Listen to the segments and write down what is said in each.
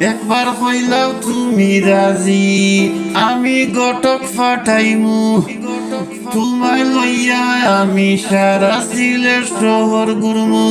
একবার কইলাও তুমি রাজি, আমি গটক ফাটাইমু। তোমায় লইয়া আমি সারা সিলেট শহর ঘুরমু।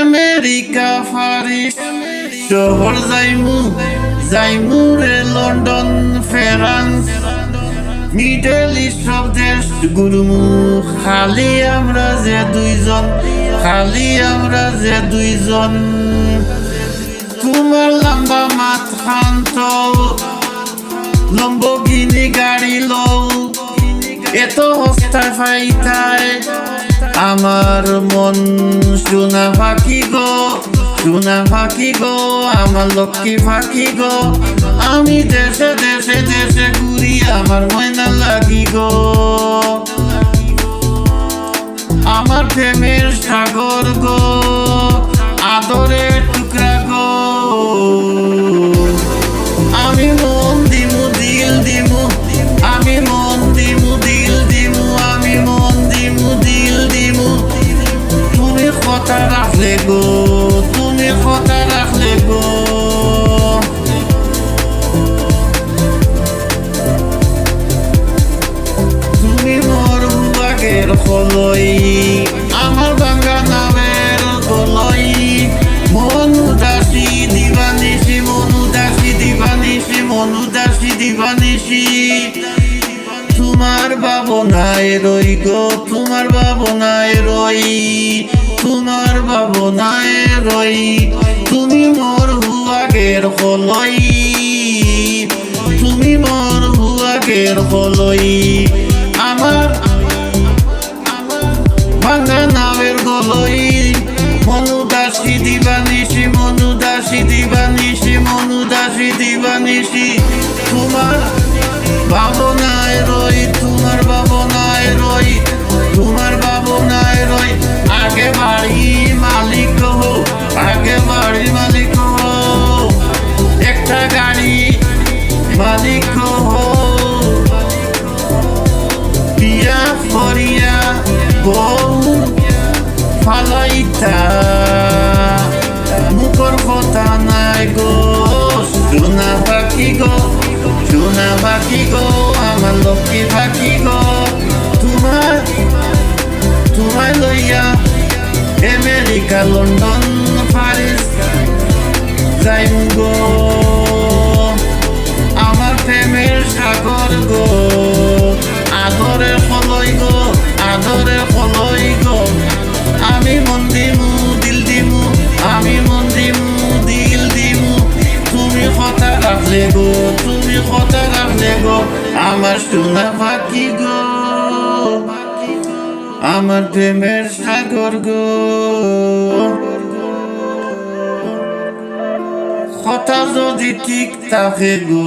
আমেরিকা ফারিস শহর যাইমু। যাইমু রে লন্ডন, ফ্রান্স, মিডল ইস্ট সব দেশ গুরুমু খালি আমরা যে দুইজন, খালি আমরা যে দুইজন। তোমার লম্বা খান্ত লম্বগিনি গাড়ি লও। এত হস্তায় ফাইতায় আমার মন সোনা ফাঁকি গো, সোনা ফাঁকি গো, আমার লক্ষ্মী ফাঁকি গো। আমি দেশে দেশে দেশে ঘুরি, আমার ময়না লাগি গো। আমার প্রেমের সাগর গো। কথা রাখলে গো তুমি কথা রাখলে গো তুমি মোর বুবাগের খলই আমার বাঙ্গা নামের গলই মন উদাসী দিবানিসি মন উদাসী দিবানিসি মন উদাসী দিবানিসি তোমার ভাবনায় রই গো তোমার ভাবনায় রই। ভাবনায় রই তুমি মোর হুয়াগের খলই তুমি মোর হুয়াগের খলই আমার ভাঙা নামের গলই মনুদাসী দিবানিসি মনুদাসী দিবানিসি মনুদাসী দিবানিসি মালিক বিয়া ফরিয়া, বউ ফালাইতা। মুখর কথা নাই গো সোনা পাখি গো সোনা পাখি গো, আমার লক্ষ্মী পাখি গো। তোমার, তোমায় লইয়া আমেরিকা, লন্ডন, প্যারিস যাইম গো। আদরে ফলই গো। আমি মন দিমু, দিল দিমু, আমি মন দিমু, দিল দিমু। তুমি কথা রাখলে গো, তুমি কথা রাখলে গো। আমার সোনা পাখি গো। আমার প্রেমের সাগর গো। কথা যদি ঠিক থাকে গো